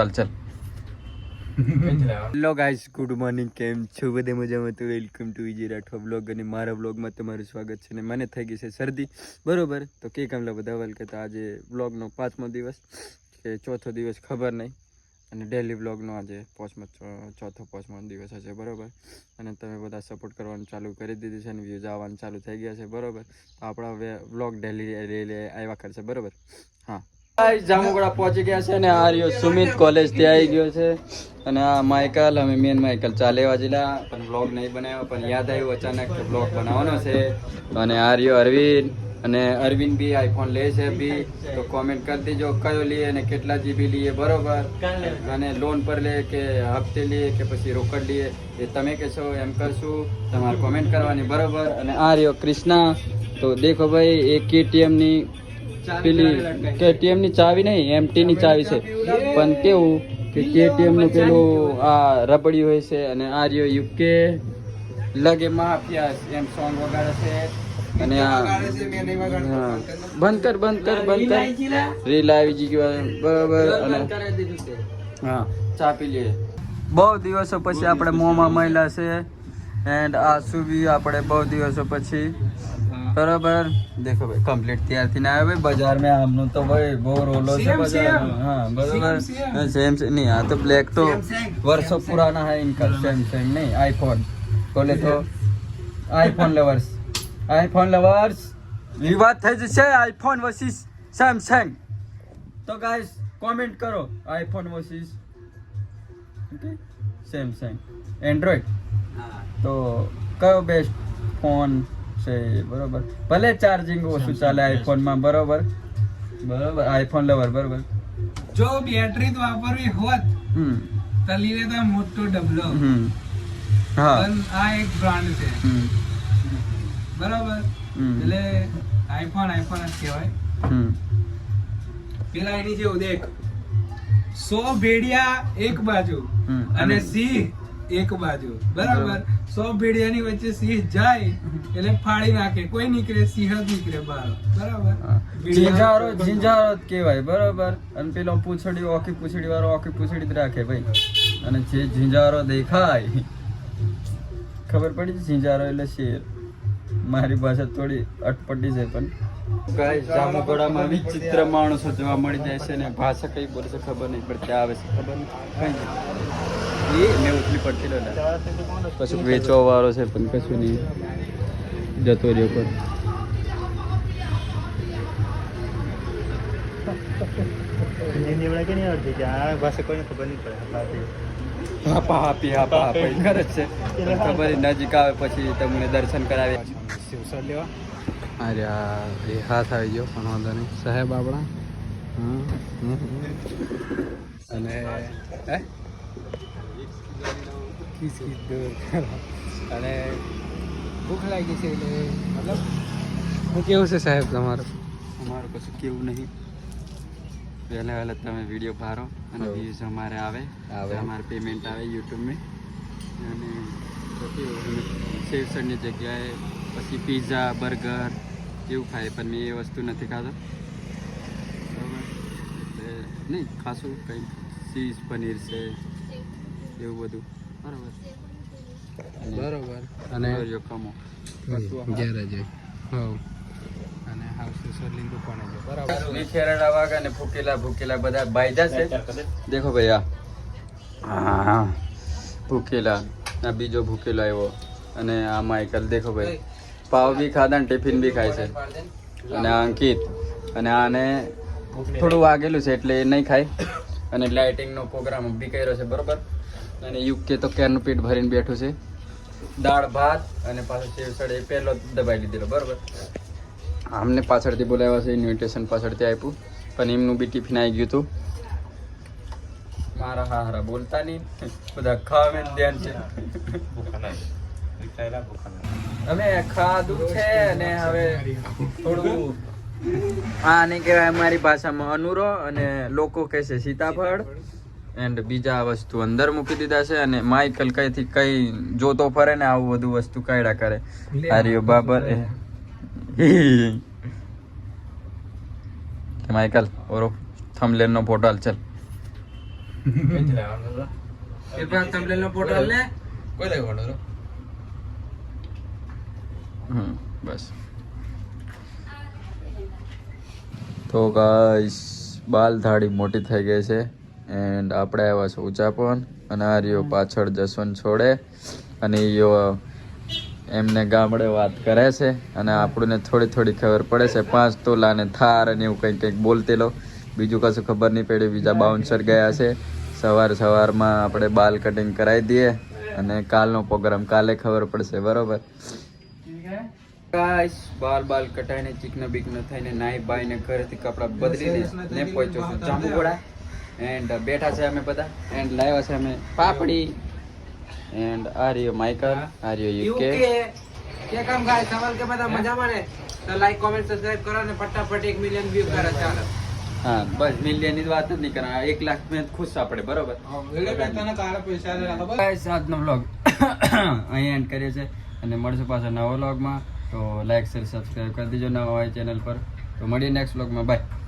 ચાલ ચાલ. Hello guys, good morning. કેમ છો? બધે મજામાં તો welcome to Vijay Rathwa blog અને મારા બ્લોગમાં તમારું સ્વાગત છે ને મને થઈ ગઈ છે શરદી. બરોબર? તો કે કામલા બધા વલ કહેતા આજે બ્લોગનો પાંચમો દિવસ કે ચોથો દિવસ ખબર નહીં. અને ડેલી બ્લોગનો આજે પાંચમો ચોથો, પાંચમો દિવસ હશે. બરોબર? અને તમે બધા સપોર્ટ કરવાનું ચાલુ કરી દીધું છે અને વ્યૂઝ આવવાનું ચાલુ થઈ ગયા છે. બરોબર? તો આપણા બ્લોગ ડેલી આવ્યા કરશે. બરોબર? હા. જામુગડા પહોંચી ગયા છે અને આ રહ્યો સુમિત કોલેજથી આવી ગયો છે. અને આ માઇકલ, અમે મેન માઇકલ ચાલે વાજેલા પણ બ્લોગ નહીં બનાવ્યો, પણ યાદ આવ્યું અચાનક કે બ્લોગ બનાવવાનો છે. અને આ રહ્યો અરવિંદ, અને અરવિંદ બી આઈફોન લે છે બી. તો કોમેન્ટ કરી દેજો, કયો લઈએ અને કેટલા જીબી લઈએ બરોબર. અને લોન પર લે કે હપ્તે લઈએ કે પછી રોકડ લઈએ એ તમે કહેશો, એમ કરશું. તમારે કોમેન્ટ કરવાની, બરોબર. અને આ રહ્યો ક્રિષ્ના તો દેખો ભાઈ, એ કેટીએમની પેલી કેટીએમની ચાવી નહીં એમટી ની ચાવી છે. પણ કેવું કે કેટીએમનું પેલું આ રબડી હોય છે અને આ રહ્યો યુકે. લગે માફિયા એમ સોંગ વગાડે છે. અને આ. બંધ કર બંધ કર બંધ કર. રીલ આવી જી ગયો બરાબર, અને હા, ચા પી લઈએ બહુ દિવસો પછી આપણે મોંમાં મહિલા છે. એન્ડ આ સુવી આપણે બહુ દિવસો પછી બરાબર. દેખો ભાઈ કમ્પ્લીટ તૈયાર થઈને આવ્યો ભાઈ. બજારમાં આમનો તો ભાઈ બહુ રોલો છે બજાર હા બરાબર. સેમ નહીં આ તો બ્લેક તો વર્ષો પુરાના હે ઇનકા સેમસંગ નહીં આઈફોન કોલે તો આઈફોન લવર્સ આઈફોન લવર્સ વિવાદ થઈ જશે આઈફોન વર્સિસ સેમસંગ તો ગાઈસ કોમેન્ટ કરો આઈફોન વર્સિસ સેમસંગ એન્ડ્રોઈડ તો કયો બેસ્ટ ફોન છે બરોબર. ભલે ચાર્જિંગ ઓછું ચાલે આઈફોનમાં બરોબર. બરોબર આઈફોન લવર બરોબર. જો બેટરી તો વાપરવી હોત તો લીધે તો મોટો ડબલો. હમ. હા. આ એક બ્રાન્ડ છે. હમ. બરાબર. એટલે આઈફોન આઈફોન જ કહેવાય. પેલા એની જેવું દેખ. સો ભેડિયા એક બાજુ અને સિંહ એક બાજુ. બરાબર? સો ભેડિયાની વચ્ચે સિંહ જાય એટલે ફાડી નાખે. કોઈ નીકળે સિંહ જ નીકળે બહાર. બરાબર? ઝીંઝારો ઝીંઝારો જ કહેવાય. બરોબર? અને પેલો પૂછડી ઓકી પૂછડી વાળો ઓકી પૂછડી જ રાખે ભાઈ. અને જે ઝીંઝારો દેખાય ખબર પડી છે ઝીંઝારો એટલે શેર? મારી ભાષા થોડી અટપટી છે પણ. ગાઈસ જામુગોડામાં વિચિત્ર માણસો જોવા મળી જાય છે ને ભાષા કઈ બોલે છે ખબર નહીં પડતી આવે છે. ખબર નહીં. કઈ એ મેં પડતી લો પછી વેચવા વાળો છે પણ કશું નહીં. જતો રહ્યો પણ. કે નહીં આવડતી કે આ ખબર નજીક આવે પછી તમને દર્શન કરાવે. શિવસર લેવા? અરે આ એ હાથ આવી ગયો પણ વાંધો નહીં. સાહેબ આપણા? હમ, હમ, હમ. અને હે? ખીસ ખીસ દૂર. અને ભૂખ લાગી છે એટલે મતલબ હું કેવું છે સાહેબ તમારું અમારું કશું કેવું નહીં પહેલાં પહેલા તમે વીડિયો ભારો અને. વ્યૂઝ અમારે આવે. અમારે પેમેન્ટ આવે યુટ્યુબમાં અને પછી કેવું જગ્યાએ પછી પીઝા બર્ગર એવું ખાય પણ મેં એ વસ્તુ નથી ખાતો નહીં ખાશું કંઈ ચીઝ પનીર છે એવું બધું બરાબર. અને જોખમો જ્યારે જાય હવ. અને છે. બરાબર. ખેરડા વાગા ને ભૂકેલા ભૂકેલા બધા બાયજા છે. દેખો ભાઈ આ. હા ભૂકેલા આ બીજો ભૂકેલો આવ્યો. અને આ માઇકલ દેખો ભાઈ. પાવ બી ખાધા ને ટિફિન બી ખાય છે. અને આ અંકિત. અને આને થોડું વાગેલું છે એટલે એ નહીં ખાય. અને લાઇટિંગનો પ્રોગ્રામ બી કર્યો છે બરોબર? અને યુકે તો કેરનું પેટ ભરીને બેઠું છે. દાળ ભાત અને પાછળ સેવસળ એ પહેલો દબાઈ લીધેલો બરોબર? અમને પાછળથી બોલાવ્યા છે ઇન્વિટેશન પાછળથી આપ્યું. પણ એમનું બી ટિફિન આવી ગયું હતું. મારા હા હારા બોલતા નહીં. બધા ખાવા ધ્યાન છે. અમે ખાધું છે અને હવે થોડું આ નહીં કહેવાય અમારી ભાષામાં અનુરો અને લોકો કહે છે સીતાફળ. એન્ડ બીજા વસ્તુ અંદર મૂકી દીધા છે અને માઇકલ કઈથી કઈ જોતો ફરે ને આવું બધું વસ્તુ કાઢ્યા કરે. આર્યો બાબર એ. માઇકલ ઓરો થમલેન નો પોર્ટલ ચાલ. હમ બસ. તો ગાઈસ બાલ થાળી મોટી થઈ ગઈ છે. એન્ડ આપણે આવ્યા છે ઉચાપન. અને આ રહ્યો પાછળ જસવંત છોડે. અને યો એમને ગામડે વાત કરે છે. અને આપણને થોડી થોડી ખબર પડે છે. પાંચ તોલાને થાર અને એવું કંઈક કંઈક બોલતેલો બીજું કશું ખબર નહીં પડી. બીજા બાઉન્સર ગયા છે. સવાર સવારમાં આપણે બાલ કટિંગ કરાવી દઈએ. અને કાલનો પ્રોગ્રામ કાલે ખબર પડશે. બરોબર? ગાઈસ બાલ બાલ કટાઈને બીક ન થઈને નાઈ બાઈને ઘરેથી કપડાં બદલીને ને પહોંચ્યો છું જાંબુગોડા એન્ડ બેઠા છે અમે બધા. એન્ડ લાવ્યા છે અમે પાપડી. એન્ડ આ રહ્યો માઇકલ આ રહ્યો યુકે. કે કામ ગાય સવાલ કે બધા મજામાં ને? તો લાઈક કોમેન્ટ સબસ્ક્રાઇબ કરો ને ફટાફટ એક મિલિયન વ્યૂ કરે ચાલો. હા બસ મિલિયનની વાત જ નહીં કરા એક લાખ મેં ખુશ આપણે બરોબર? આજનો બ્લોગ અહીં એન્ડ કરીએ છે અને મળશું પાછા નવો વ્લોગમાં તો લાઈક શેર સબસ્ક્રાઈબ કરી દેજો નવા હોય ચેનલ પર. તો મળીએ નેક્સ્ટ બ્લોગમાં બાય